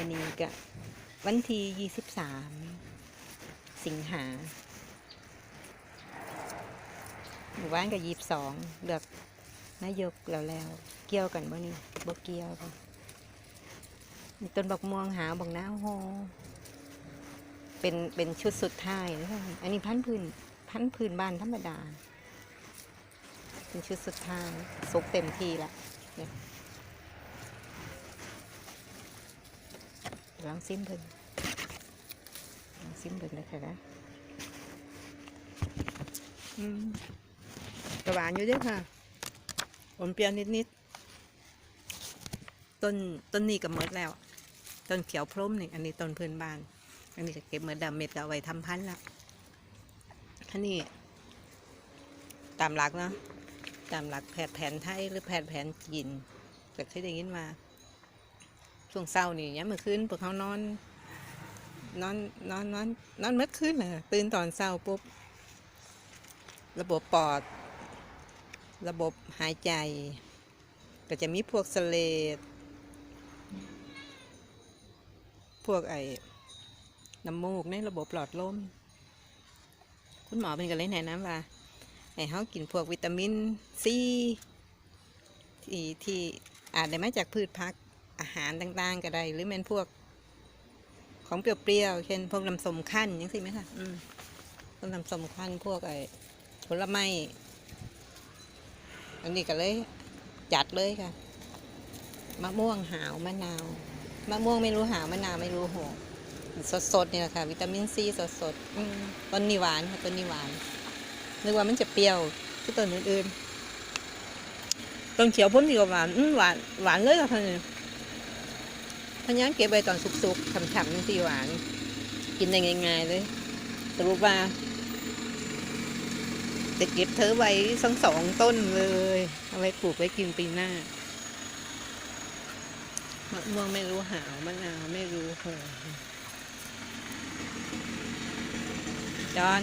มันนี้ก็วันที่ยี่สิบสามสิงหาหมู่บ้านกับยีบสองเลือกนายกแล้วแล้ว เกี่ยวกันบ่นี่บ่เกี่ยวบ่มีต้นบักม่วงหาบักน้าโฮเป็นเป็นชุดสุดท้ายนะคะอันนี้พันพื้นพันพื้นบ้านธรรมดา เป็นชุดสุดท้ายสุกเต็มทีละเนี่ย ลองซิมเพิ่นลองซิมเพิ่นเลยค่ะนะอืมกระหวานอยู่ด้วยค่ะอมเปรี้ยวนิดๆ ต้นต้นนี้ก็หมดแล้ว ต้นเขียวพรมนี่อันนี้ต้นพื้นบ้าน อันนี้ก็เก็บเมื่อดำเม็ดก็เอาไว้ทำพันธุ์ละอันนี้ตามหลักเนาะตามหลักแพทย์แผนไทยหรือแพทย์แผนจีนก็เคยได้ยินมา ช่วงเศร้านี่ย้ำเมื่อคืนพวกเขานอน นอนนอนนอนนอนเมื่อคืนเลยตื่นตอนเศร้าปุ๊บ ระบบปอด ระบบหายใจ ก็จะมีพวกสเลดพวกไอ้น้ำมูกในระบบหลอดลม คุณหมอเป็นกันเลยแนะนำว่าให้เขากินพวกวิตามินซีที่ที่อาจได้มาจากพืชพัก อาหารต่างๆ ก็ได้ หรือแม่นพวก ของเปรี้ยวๆเช่น พวกน้ำส้มขั้นยังสิไหมคะอืมพวกน้ำส้มขั้นพวกไอ้ผลไม้อันนี้ก็เลย จัดเลยค่ะมะม่วงหาวมะนาวมะม่วงไม่รู้หาวมะนาวไม่รู้โหสดๆเนี่ยค่ะ วิตามินซีสดๆต้นนี้หวานค่ะต้นนี้หวานนึกว่ามันจะเปรี้ยวที่ต้นอื่นๆต้นเขียวพ้นดีกว่าหวานหวานหวานเลยค่ะท่านนี่ พันยังเก็บไว้ตอนสุกๆฉ่ำๆนี่สิหวาน กินได้ง่ายๆเลยสรุปว่าจะเก็บเธอไว้สองสองต้นเลย เอาไว้ปลูกไว้กินปีหน้ามะม่วงไม่รู้หาวมะนาวไม่รู้โหจอน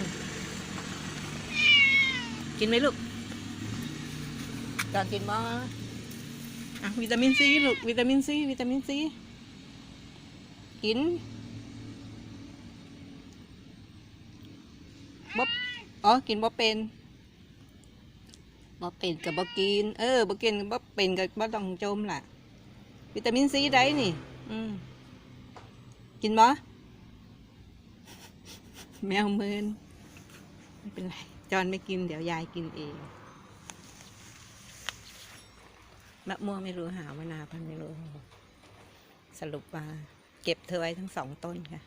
กินไหมลูกจอนกินบ่อะวิตามินซีลูกวิตามินซีวิตามินซี กินบ๊อบอ๋อ กินบ่เป็นบ่เป็นกับบ่กิน เออบ่กินบบ่เป็นกับบ่ต้องจมล่ะ วิตามินซีได้นี่ อืมกินบ่แมวเมินไม่เป็นไร จอนไม่กิน เดี๋ยวยายกินเองมะม่วงไม่รู้หาวมนาพันไม่รู้ สรุปว่า เก็บเธอไว้ทั้งสองต้นค่ะ